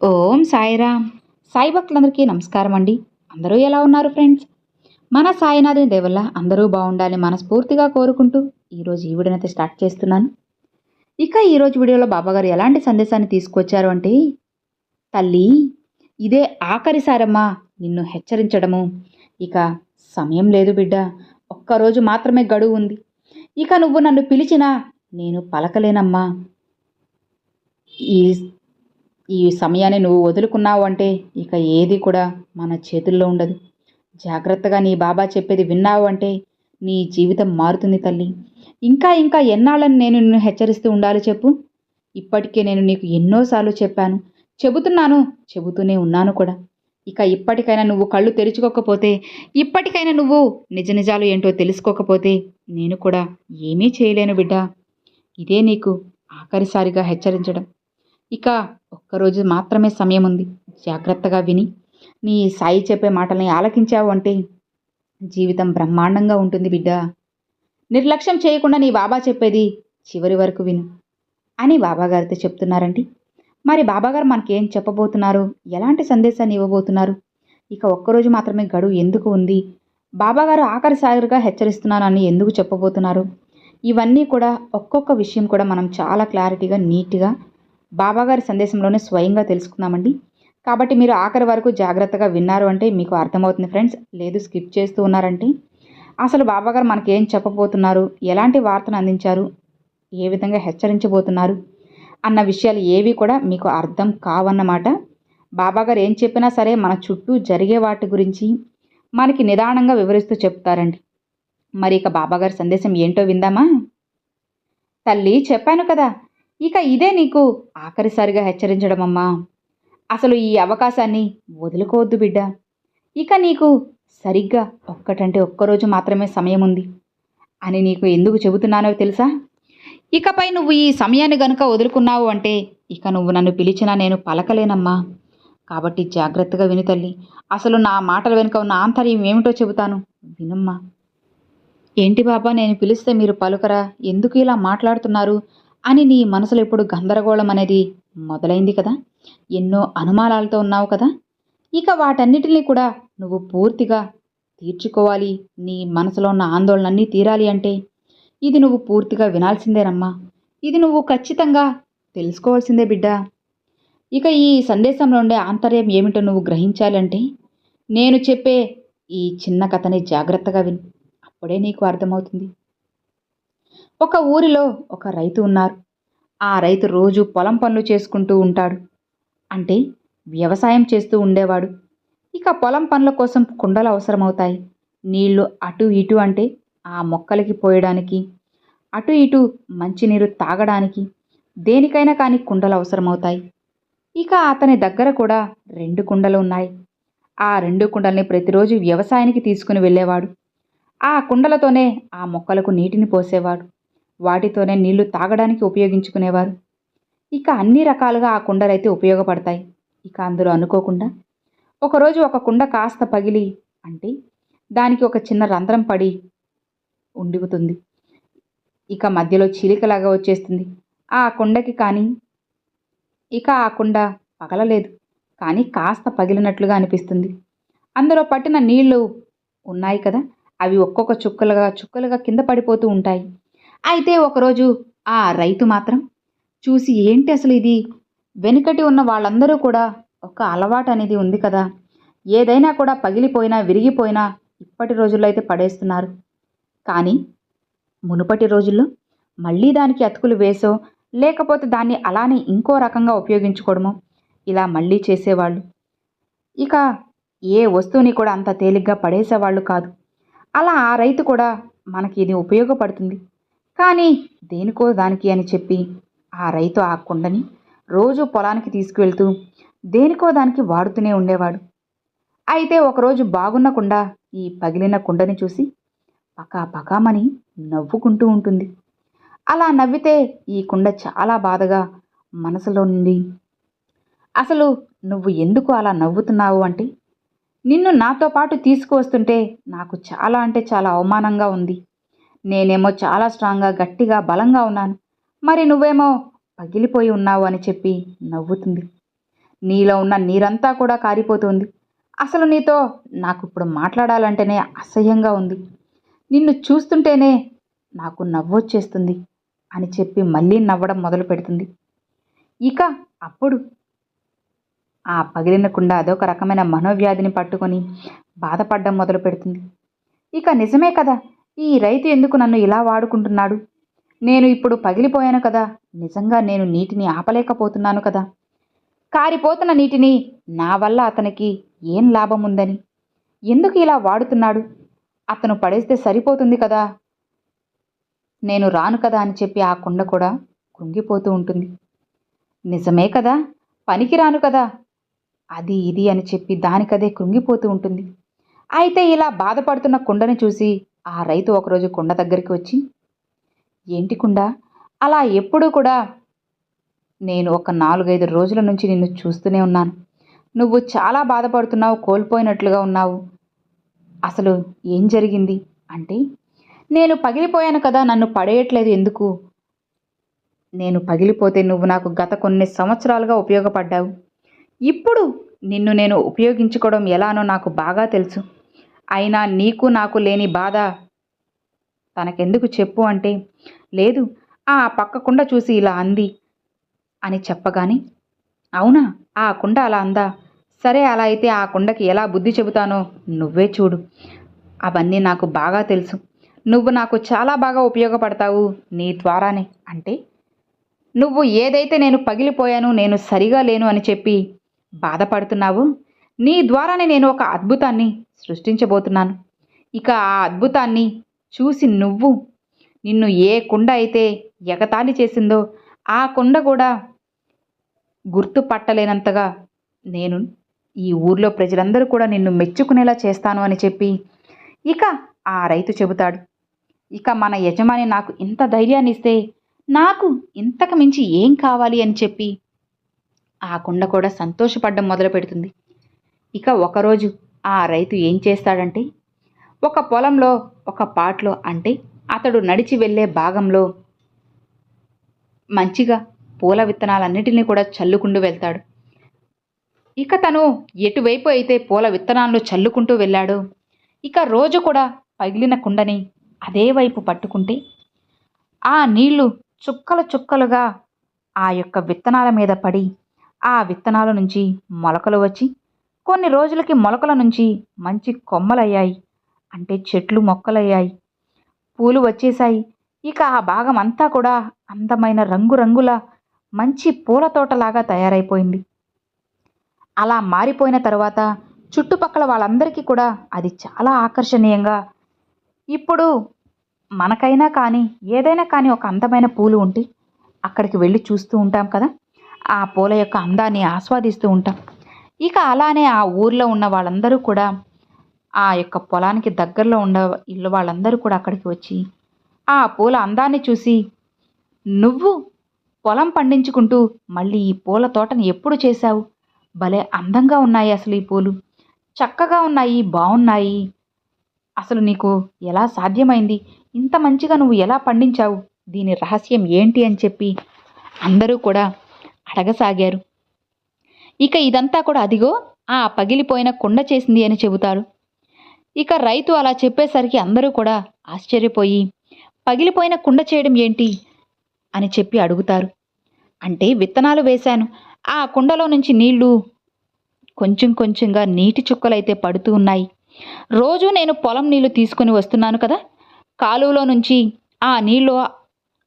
ఓం సాయిరామ్. సాయి భక్తులందరికీ నమస్కారం అండి. అందరూ ఎలా ఉన్నారు ఫ్రెండ్స్? మన సాయినాథుని దేవల్ల అందరూ బాగుండాలని మనస్ఫూర్తిగా కోరుకుంటూ ఈరోజు ఈ వీడియోనైతే స్టార్ట్ చేస్తున్నాను. ఇక ఈరోజు వీడియోలో బాబాగారు ఎలాంటి సందేశాన్ని తీసుకొచ్చారు అంటే తల్లి ఇదే ఆఖరిసారమ్మా నిన్ను హెచ్చరించడము. ఇక సమయం లేదు బిడ్డ ఒక్కరోజు మాత్రమే గడువు ఉంది. ఇక నువ్వు నన్ను పిలిచినా నేను పలకలేనమ్మా. ఈ ఈ సమయాన్ని నువ్వు వదులుకున్నావు అంటే ఇక ఏది కూడా మన చేతుల్లో ఉండదు. జాగ్రత్తగా నీ బాబా చెప్పేది విన్నావు అంటే నీ జీవితం మారుతుంది తల్లి. ఇంకా ఇంకా ఎన్నాళ్ళని నేను నిన్ను హెచ్చరిస్తూ ఉండాలి చెప్పు? ఇప్పటికే నేను నీకు ఎన్నోసార్లు చెప్పాను. చెబుతున్నాను చెబుతూనే ఉన్నాను కూడా. ఇక ఇప్పటికైనా నువ్వు కళ్ళు తెరుచుకోకపోతే ఇప్పటికైనా నువ్వు నిజ నిజాలు ఏంటో తెలుసుకోకపోతే నేను కూడా ఏమీ చేయలేను బిడ్డ. ఇదే నీకు ఆఖరిసారిగా హెచ్చరించడం. ఇక ఒక్కరోజు మాత్రమే సమయం ఉంది జాగ్రత్తగా విని నీ సాయి చెప్పే మాటల్ని ఆలకించావు అంటే జీవితం బ్రహ్మాండంగా ఉంటుంది బిడ్డ. నిర్లక్ష్యం చేయకుండా నీ బాబా చెప్పేది చివరి వరకు విను అని బాబాగారితో చెప్తున్నారండి. మరి బాబాగారు మనకేం చెప్పబోతున్నారు? ఎలాంటి సందేశాన్ని ఇవ్వబోతున్నారు? ఇక ఒక్కరోజు మాత్రమే గడువు ఎందుకు ఉంది? బాబాగారు ఆఖరిసారిగా హెచ్చరిస్తున్నాను అని ఎందుకు చెప్పబోతున్నారు? ఇవన్నీ కూడా ఒక్కొక్క విషయం కూడా మనం చాలా క్లారిటీగా నీట్గా బాబాగారి సందేశంలోనే స్వయంగా తెలుసుకుందామండి. కాబట్టి మీరు ఆఖరి వరకు జాగ్రత్తగా విన్నారు అంటే మీకు అర్థమవుతుంది ఫ్రెండ్స్. లేదు స్కిప్ చేస్తూ ఉన్నారంటే. అసలు బాబాగారు మనకేం చెప్పబోతున్నారు? ఎలాంటి వార్తను అందించారు? ఏ విధంగా హెచ్చరించబోతున్నారు? అన్న విషయాలు ఏవి కూడా మీకు అర్థం కావన్నమాట. బాబాగారు ఏం చెప్పినా సరే మన చుట్టూ జరిగే వాటి గురించి మనకి నిదానంగా వివరిస్తూ చెప్తారండి. మరి ఇక బాబాగారి సందేశం ఏంటో విందామా? తల్లి చెప్పాను కదా. ఇక ఇదే నీకు ఆఖరిసారిగా హెచ్చరించడం అమ్మా అసలు ఈ అవకాశాన్ని వదులుకోవద్దు బిడ్డ. ఇక నీకు సరిగ్గా ఒక్కటంటే ఒక్కరోజు మాత్రమే సమయం ఉంది అని నీకు ఎందుకు చెబుతున్నానో తెలుసా? ఇకపై నువ్వు ఈ సమయాన్ని గనుక వదులుకున్నావు అంటే ఇక నువ్వు నన్ను పిలిచినా నేను పలకలేనమ్మా. కాబట్టి జాగ్రత్తగా విను తల్లి. అసలు నా మాటల వెనుక ఉన్న ఆంతర్యం ఏమిటో చెబుతాను. వినమ్మా. ఏంటి బాబా నేను పిలిస్తే మీరు పలుకరా? ఎందుకు ఇలా మాట్లాడుతున్నారు? అని నీ మనసులో ఇప్పుడు గందరగోళం అనేది మొదలైంది కదా? ఎన్నో అనుమానాలతో ఉన్నావు కదా? ఇక వాటన్నిటినీ కూడా నువ్వు పూర్తిగా తీర్చుకోవాలి. నీ మనసులో ఉన్న ఆందోళనన్నీ తీరాలి అంటే ఇది నువ్వు పూర్తిగా వినాల్సిందేనమ్మా ఇది నువ్వు ఖచ్చితంగా తెలుసుకోవాల్సిందే బిడ్డ. ఇక ఈ సందేశంలో ఉండే ఆంతర్యం ఏమిటో నువ్వు గ్రహించాలంటే నేను చెప్పే ఈ చిన్న కథని జాగ్రత్తగా విను. అప్పుడే నీకు అర్థమవుతుంది. ఒక ఊరిలో ఒక రైతు ఉన్నారు. ఆ రైతు రోజు పొలం పనులు చేసుకుంటూ ఉంటాడు. అంటే వ్యవసాయం చేస్తూ ఉండేవాడు. ఇక పొలం పనుల కోసం కుండలు అవసరమవుతాయి. నీళ్ళు అటు ఇటు అంటే ఆ మొక్కలకి పోయడానికి అటు ఇటు మంచినీరు తాగడానికి దేనికైనా కానీ కుండలు అవసరమవుతాయి. ఇక అతని దగ్గర కూడా రెండు కుండలు ఉన్నాయి. ఆ రెండు కుండల్ని ప్రతిరోజు వ్యవసాయానికి తీసుకుని వెళ్ళేవాడు. ఆ కుండలతోనే ఆ మొక్కలకు నీటిని పోసేవాడు. వాటితోనే నీళ్ళు తాగడానికి ఉపయోగించుకునేవారు. ఇక అన్ని రకాలుగా ఆ కుండలైతే ఉపయోగపడతాయి. ఇక అందులో అనుకోకుండా ఒకరోజు ఒక కుండ కాస్త పగిలి అంటే దానికి ఒక చిన్న రంధ్రం పడి ఉండిగుతుంది. ఇక మధ్యలో చీలికలాగా వచ్చేస్తుంది. ఆ కుండకి కానీ ఇక ఆ కుండ పగలలేదు. కానీ కాస్త పగిలినట్లుగా అనిపిస్తుంది. అందులో పట్టిన నీళ్ళు ఉన్నాయి కదా అవి ఒక్కొక్క చుక్కలుగా చుక్కలుగా కింద పడిపోతూ ఉంటాయి. అయితే ఒకరోజు ఆ రైతు మాత్రం చూసి ఏంటి అసలు ఇది? వెనుకటి ఉన్న వాళ్ళందరూ కూడా ఒక అలవాటు అనేది ఉంది కదా. ఏదైనా కూడా పగిలిపోయినా విరిగిపోయినా ఇప్పటి రోజుల్లో అయితే పడేస్తున్నారు. కానీ మునుపటి రోజుల్లో మళ్ళీ దానికి అతుకులు వేసో లేకపోతే దాన్ని అలానే ఇంకో రకంగా ఉపయోగించుకోవడమో ఇలా మళ్ళీ చేసేవాళ్ళు. ఇక ఏ వస్తువుని కూడా అంత తేలిగ్గా పడేసేవాళ్ళు కాదు. అలా ఆ రైతు కూడా మనకి ఇది ఉపయోగపడుతుంది. కానీ దేనికో దానికి అని చెప్పి ఆ రైతు ఆ కుండని రోజు పొలానికి తీసుకువెళ్తూ దేనికో దానికి వాడుతూనే ఉండేవాడు. అయితే ఒకరోజు బాగున్న కుండ ఈ పగిలిన కుండని చూసి పకా పకామని నవ్వుకుంటూ ఉంటుంది. అలా నవ్వితే ఈ కుండ చాలా బాధగా మనసులో నుండి అసలు నువ్వు ఎందుకు అలా నవ్వుతున్నావు అంటే నిన్ను నాతో పాటు తీసుకువస్తుంటే నాకు చాలా అంటే చాలా అవమానంగా ఉంది. నేనేమో చాలా స్ట్రాంగ్గా గట్టిగా బలంగా ఉన్నాను. మరి నువ్వేమో పగిలిపోయి ఉన్నావు అని చెప్పి నవ్వుతుంది. నీలో ఉన్న నీరంతా కూడా కారిపోతుంది. అసలు నీతో నాకు ఇప్పుడు మాట్లాడాలంటేనే అసహ్యంగా ఉంది. నిన్ను చూస్తుంటేనే నాకు నవ్వొచ్చేస్తుంది అని చెప్పి మళ్ళీ నవ్వడం మొదలు పెడుతుంది. ఇక అప్పుడు ఆ పగిలిన కుండ అదొక రకమైన మనోవ్యాధిని పట్టుకొని బాధపడడం మొదలు పెడుతుంది. ఇక నిజమే కదా? ఈ రైతు ఎందుకు నన్ను ఇలా వాడుకుంటున్నాడు? నేను ఇప్పుడు పగిలిపోయాను కదా. నిజంగా నేను నీటిని ఆపలేకపోతున్నాను కదా. కారిపోతున్న నీటిని నా వల్ల అతనికి ఏం లాభం ఉందని ఎందుకు ఇలా వాడుతున్నాడు? అతను పడేస్తే సరిపోతుంది కదా. నేను రాను కదా అని చెప్పి ఆ కుండ కూడా కృంగిపోతూ ఉంటుంది. నిజమే కదా. పనికి రాను కదా. అది ఇది అని చెప్పి దానికదే కృంగిపోతూ ఉంటుంది. అయితే ఇలా బాధపడుతున్న కుండను చూసి ఆ రైతు ఒకరోజు కుండ దగ్గరికి వచ్చి ఏంటి కుండ అలా ఎప్పుడూ కూడా నేను ఒక నాలుగైదు రోజుల నుంచి నిన్ను చూస్తూనే ఉన్నాను. నువ్వు చాలా బాధపడుతున్నావు కోల్పోయినట్లుగా ఉన్నావు. అసలు ఏం జరిగింది? అంటే నేను పగిలిపోయాను కదా నన్ను పడేయట్లేదు ఎందుకు? నేను పగిలిపోతే నువ్వు నాకు గత కొన్ని సంవత్సరాలుగా ఉపయోగపడ్డావు. ఇప్పుడు నిన్ను నేను ఉపయోగించుకోవడం ఎలానో నాకు బాగా తెలుసు. అయినా నీకు నాకు లేని బాధ. తనకెందుకు చెప్పు అంటే లేదు ఆ పక్క కుండ చూసి ఇలా అంది. అని చెప్పగానే అవునా ఆ కుండ అలా అందా? సరే అలా అయితే ఆ కుండకి ఎలా బుద్ధి చెబుతానో నువ్వే చూడు. అవన్నీ నాకు బాగా తెలుసు. నువ్వు నాకు చాలా బాగా ఉపయోగపడతావు నీ ద్వారానే. అంటే నువ్వు ఏదైతే నేను పగిలిపోయాను నేను సరిగా లేను అని చెప్పి బాధపడుతున్నావు? నీ ద్వారానే నేను ఒక అద్భుతాన్ని సృష్టించబోతున్నాను. ఇక ఆ అద్భుతాన్ని చూసి నువ్వు నిన్ను ఏ కుండ అయితే ఎగతాళి చేసిందో ఆ కుండ కూడా గుర్తుపట్టలేనంతగా నేను ఈ ఊర్లో ప్రజలందరూ కూడా నిన్ను మెచ్చుకునేలా చేస్తాను అని చెప్పి ఇక ఆ రైతు చెబుతాడు. ఇక మన యజమాని నాకు ఇంత ధైర్యాన్ని ఇస్తే నాకు ఇంతకు మించి ఏం కావాలి అని చెప్పి ఆ కుండ కూడా సంతోషపడడం మొదలు పెడుతుంది ఇక ఒకరోజు ఆ రైతు ఏం చేస్తాడంటే ఒక పొలంలో ఒక పాట్లో అంటే అతడు నడిచి వెళ్ళే భాగంలో మంచిగా పూల విత్తనాలన్నిటిని కూడా చల్లుకుంటూ వెళ్తాడు. ఇక తను ఎటువైపు అయితే పూల విత్తనాలను చల్లుకుంటూ వెళ్ళాడు ఇక రోజు కూడా పగిలిన కుండని అదే వైపు పట్టుకుంటే ఆ నీళ్ళు చుక్కలు చుక్కలుగా ఆ యొక్క విత్తనాల మీద పడి ఆ విత్తనాల నుంచి మొలకలు వచ్చి కొన్ని రోజులకి మొలకల నుంచి మంచి కొమ్మలయ్యాయి. అంటే చెట్లు మొక్కలయ్యాయి. పూలు వచ్చేసాయి ఇక ఆ భాగం అంతా కూడా అందమైన రంగురంగుల మంచి పూల తోటలాగా తయారైపోయింది. అలా మారిపోయిన తర్వాత చుట్టుపక్కల వాళ్ళందరికీ కూడా అది చాలా ఆకర్షణీయంగా ఇప్పుడు మనకైనా కానీ ఏదైనా కానీ ఒక అందమైన పూలు ఉంటే అక్కడికి వెళ్ళి చూస్తూ ఉంటాం కదా. ఆ పూల యొక్క అందాన్ని ఆస్వాదిస్తూ ఉంటాం. ఇక అలానే ఆ ఊర్లో ఉన్న వాళ్ళందరూ కూడా ఆ యొక్క పొలానికి దగ్గరలో ఉన్న ఇల్లు వాళ్ళందరూ కూడా అక్కడికి వచ్చి ఆ పూల అందాన్ని చూసి నువ్వు పొలం పండించుకుంటూ మళ్ళీ ఈ పూల తోటని ఎప్పుడు చేశావు? భలే అందంగా ఉన్నాయి అసలు ఈ పూలు. చక్కగా ఉన్నాయి బాగున్నాయి. అసలు నీకు ఎలా సాధ్యమైంది? ఇంత మంచిగా నువ్వు ఎలా పండించావు? దీని రహస్యం ఏంటి? అని చెప్పి అందరూ కూడా అడగసాగారు. ఇక ఇదంతా కూడా అదిగో ఆ పగిలిపోయిన కుండ చేసింది అని చెబుతారు. ఇక రైతు అలా చెప్పేసరికి అందరూ కూడా ఆశ్చర్యపోయి పగిలిపోయిన కుండ చేయడం ఏంటి? అని చెప్పి అడుగుతారు. అంటే విత్తనాలు వేశాను. ఆ కుండలో నుంచి నీళ్ళు కొంచెం కొంచెంగా నీటి చుక్కలైతే పడుతూ ఉన్నాయి. రోజు నేను పొలం నీళ్ళు తీసుకుని వస్తున్నాను కదా కాలువలో నుంచి ఆ నీళ్ళు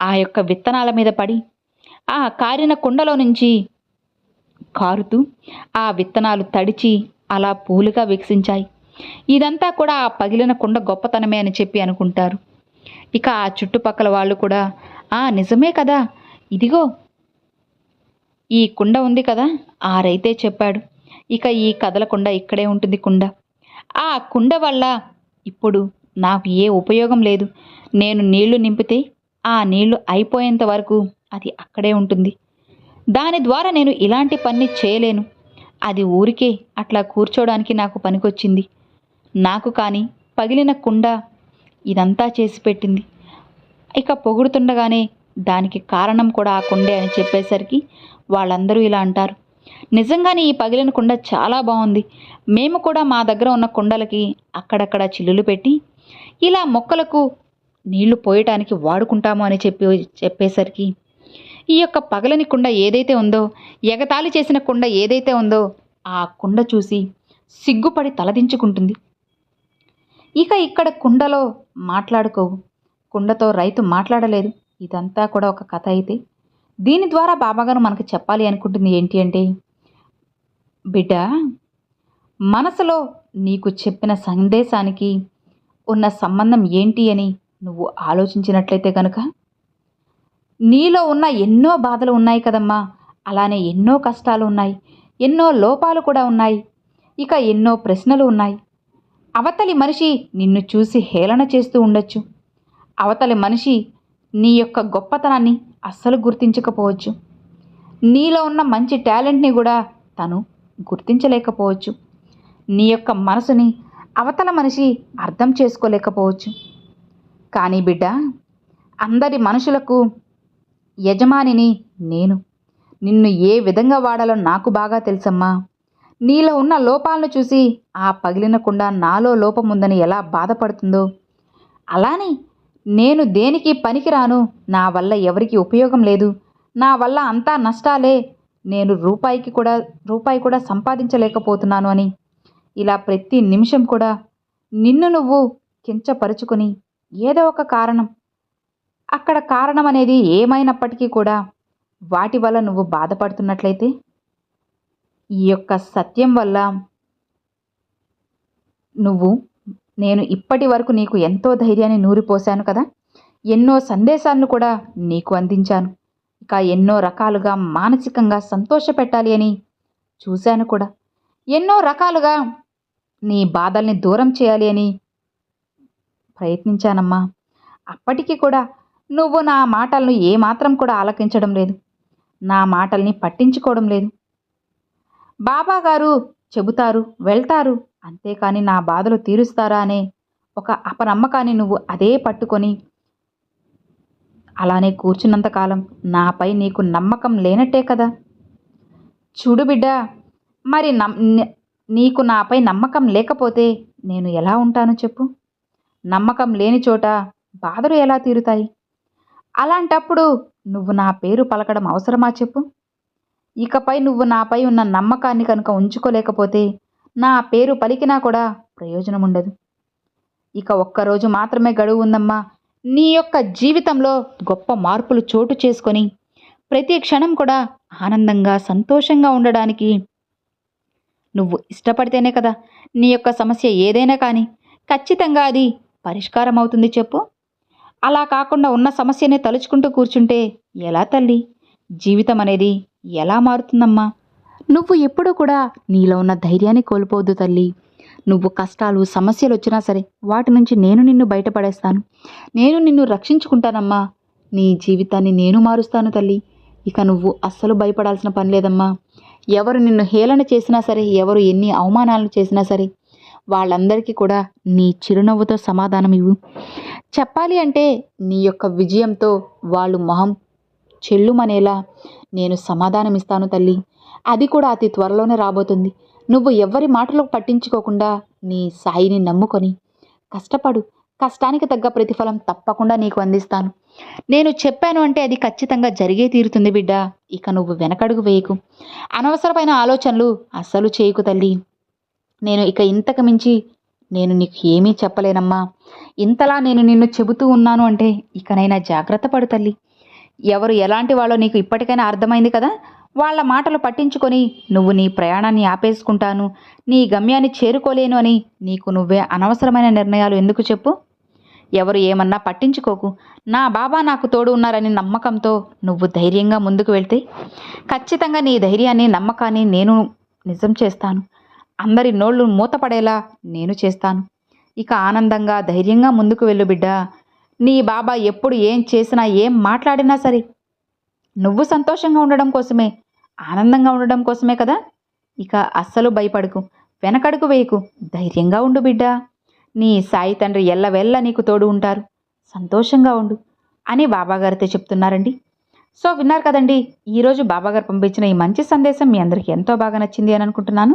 ఆ యొక్క విత్తనాల మీద పడి ఆ కారిన కుండలో నుంచి కారుతూ ఆ విత్తనాలు తడిచి అలా పూలుగా వికసించాయి. ఇదంతా కూడా ఆ పగిలిన కుండ గొప్పతనమే అని చెప్పి అనుకుంటారు. ఇక ఆ చుట్టుపక్కల వాళ్ళు కూడా ఆ నిజమే కదా. ఇదిగో. ఈ కుండ ఉంది కదా ఆ రైతే చెప్పాడు. ఇక ఈ కదలకుండా ఇక్కడే ఉంటుంది కుండ. ఆ కుండ వల్ల ఇప్పుడు నాకు ఏ ఉపయోగం లేదు. నేను నీళ్ళు నింపితే ఆ నీళ్ళు అయిపోయేంత వరకు అది అక్కడే ఉంటుంది. దాని ద్వారా నేను ఇలాంటి పని చేయలేను. అది ఊరికే అట్లా కూర్చోడానికి నాకు పనికొచ్చింది. నాకు కానీ పగిలిన కుండ ఇదంతా చేసి పెట్టింది. ఇక పొగుడుతుండగానే దానికి కారణం కూడా ఆ కుండే అని చెప్పేసరికి వాళ్ళందరూ ఇలా అంటారు. నిజంగానే ఈ పగిలిన కుండ చాలా బాగుంది. మేము కూడా మా దగ్గర ఉన్న కుండలకి అక్కడక్కడ చిల్లులు పెట్టి ఇలా మొక్కలకు నీళ్ళు పోయటానికి వాడుకుంటాము అని చెప్పి చెప్పేసరికి ఈ యొక్క పగలని కుండ ఏదైతే ఉందో ఎగతాళి చేసిన కుండ ఏదైతే ఉందో ఆ కుండ చూసి సిగ్గుపడి తలదించుకుంటుంది. ఇక ఇక్కడ కుండలో మాట్లాడుకో కుండతో రైతు మాట్లాడలేదు. ఇదంతా కూడా ఒక కథ అయితే. దీని ద్వారా బాబాగారు మనకు చెప్పాలి అనుకుంటుంది ఏంటి అంటే బిడ్డ మనసులో నీకు చెప్పిన సందేశానికి ఉన్న సంబంధం ఏంటి అని నువ్వు ఆలోచించినట్లయితే కనుక నీలో ఉన్న ఎన్నో బాధలు ఉన్నాయి కదమ్మా. అలానే ఎన్నో కష్టాలు ఉన్నాయి. ఎన్నో లోపాలు కూడా ఉన్నాయి. ఇక ఎన్నో ప్రశ్నలు ఉన్నాయి. అవతలి మనిషి నిన్ను చూసి హేళన చేస్తూ ఉండొచ్చు. అవతలి మనిషి నీ యొక్క గొప్పతనాన్ని అస్సలు గుర్తించకపోవచ్చు. నీలో ఉన్న మంచి టాలెంట్ని కూడా తను గుర్తించలేకపోవచ్చు. నీ యొక్క మనసుని అవతల మనిషి అర్థం చేసుకోలేకపోవచ్చు. కానీ బిడ్డ అందరి మనుషులకు యజమానిని నేను. నిన్ను ఏ విధంగా వాడాలో నాకు బాగా తెలుసమ్మా. నీలో ఉన్న లోపాలను చూసి ఆ పగిలిన కుండ నాలో లోపం ఉందని ఎలా బాధపడుతుందో. అలానే నేను దేనికి పనికిరాను? నా వల్ల ఎవరికి ఉపయోగం లేదు. నా వల్ల అంతా నష్టాలే. నేను రూపాయికి కూడా రూపాయి కూడా సంపాదించలేకపోతున్నాను అని. ఇలా ప్రతి నిమిషం కూడా నిన్ను నువ్వు కించపరుచుకొని ఏదో ఒక కారణం అక్కడ కారణం అనేది ఏమైనప్పటికీ కూడా వాటి వల్ల నువ్వు బాధపడుతున్నట్లయితే ఈ యొక్క సత్యం వల్ల నువ్వు నేను ఇప్పటి వరకు నీకు ఎంతో ధైర్యాన్ని నూరిపోశాను కదా. ఎన్నో సందేశాలను కూడా నీకు అందించాను. ఇక ఎన్నో రకాలుగా మానసికంగా సంతోషపెట్టాలి అని చూశాను కూడా. ఎన్నో రకాలుగా నీ బాధల్ని దూరం చేయాలి అని ప్రయత్నించానమ్మా. అప్పటికి కూడా నువ్వు నా మాటలను ఏమాత్రం కూడా ఆలకించడం లేదు. నా మాటల్ని పట్టించుకోవడం లేదు. బాబా గారు చెబుతారు వెళ్తారు. అంతేకాని నా బాధలు తీరుస్తారా అనే ఒక అపనమ్మకాన్ని నువ్వు అదే పట్టుకొని అలానే కూర్చున్నంతకాలం నాపై నీకు నమ్మకం లేనట్టే కదా? చూడు బిడ్డ మరి నమ్ నీకు నాపై నమ్మకం లేకపోతే నేను ఎలా ఉంటాను చెప్పు? నమ్మకం లేని చోట బాధలు ఎలా తీరుతాయి? అలాంటప్పుడు నువ్వు నా పేరు పలకడం అవసరమా చెప్పు? ఇకపై నువ్వు నాపై ఉన్న నమ్మకాన్ని కనుక ఉంచుకోలేకపోతే నా పేరు పలికినా కూడా ప్రయోజనం ఉండదు ఇక ఒక్కరోజు మాత్రమే గడువు ఉందమ్మా. నీ యొక్క జీవితంలో గొప్ప మార్పులు చోటు చేసుకొని ప్రతి క్షణం కూడా ఆనందంగా సంతోషంగా ఉండడానికి నువ్వు ఇష్టపడితేనే కదా నీ యొక్క సమస్య ఏదైనా కానీ ఖచ్చితంగా అది పరిష్కారం అవుతుంది చెప్పు. అలా కాకుండా ఉన్న సమస్యనే తలుచుకుంటూ కూర్చుంటే ఎలా తల్లి? జీవితం అనేది ఎలా మారుతుందమ్మా? నువ్వు ఎప్పుడూ కూడా నీలో ఉన్న ధైర్యాన్ని కోల్పోవద్దు తల్లి. నువ్వు కష్టాలు సమస్యలు వచ్చినా సరే వాటి నుంచి నేను నిన్ను బయటపడేస్తాను. నేను నిన్ను రక్షించుకుంటానమ్మా. నీ జీవితాన్ని నేను మారుస్తాను తల్లి. ఇక నువ్వు అస్సలు భయపడాల్సిన పని లేదమ్మా. ఎవరు నిన్ను హేళన చేసినా సరే ఎవరు ఎన్ని అవమానాలు చేసినా సరే వాళ్ళందరికీ కూడా నీ చిరునవ్వుతో సమాధానం ఇవ్వు. చెప్పాలి అంటే నీ యొక్క విజయంతో వాళ్ళు మొహం చెల్లుమనేలా నేను సమాధానం ఇస్తాను తల్లి. అది కూడా అతి త్వరలోనే రాబోతుంది. నువ్వు ఎవరి మాటలకు పట్టించుకోకుండా నీ సాయిని నమ్ముకొని కష్టపడు. కష్టానికి తగ్గ ప్రతిఫలం తప్పకుండా నీకు అందిస్తాను. నేను చెప్పాను అంటే అది ఖచ్చితంగా జరిగే తీరుతుంది బిడ్డ. ఇక నువ్వు వెనకడుగు వేయకు. అనవసరమైన ఆలోచనలు అస్సలు చేయకు తల్లి. నేను ఇక ఇంతకు మించి నేను నీకు ఏమీ చెప్పలేనమ్మా. ఇంతలా నేను నిన్ను చెబుతూ ఉన్నాను అంటే ఇకనైనా జాగ్రత్త పడు తల్లి. ఎవరు ఎలాంటి వాళ్ళో నీకు ఇప్పటికైనా అర్థమైంది కదా? వాళ్ళ మాటలు పట్టించుకొని నువ్వు నీ ప్రయాణాన్ని ఆపేసుకుంటాను. నీ గమ్యాన్ని చేరుకోలేను అని నీకు నువ్వే అనవసరమైన నిర్ణయాలు ఎందుకు చెప్పు? ఎవరు ఏమన్నా పట్టించుకోకు. నా బాబా నాకు తోడు ఉన్నారని నమ్మకంతో నువ్వు ధైర్యంగా ముందుకు వెళ్తే ఖచ్చితంగా నీ ధైర్యాన్ని నమ్మకాన్ని నేను నిజం చేస్తాను. అందరి నోళ్ళు మూతపడేలా నేను చేస్తాను. ఇక ఆనందంగా ధైర్యంగా ముందుకు వెళ్ళు బిడ్డ. నీ బాబా ఎప్పుడు ఏం చేసినా ఏం మాట్లాడినా సరే నువ్వు సంతోషంగా ఉండడం కోసమే ఆనందంగా ఉండడం కోసమే కదా? ఇక అస్సలు భయపడకు వెనకడుగు వేయకు ధైర్యంగా ఉండు బిడ్డ. నీ సాయి తండ్రి ఎల్లవెల్ల నీకు తోడు ఉంటారు. సంతోషంగా ఉండు అని బాబాగారితో చెప్తున్నారండి. సో విన్నారు కదండి ఈరోజు బాబాగారు పంపించిన ఈ మంచి సందేశం మీ అందరికీ ఎంతో బాగా నచ్చింది అని అనుకుంటున్నాను.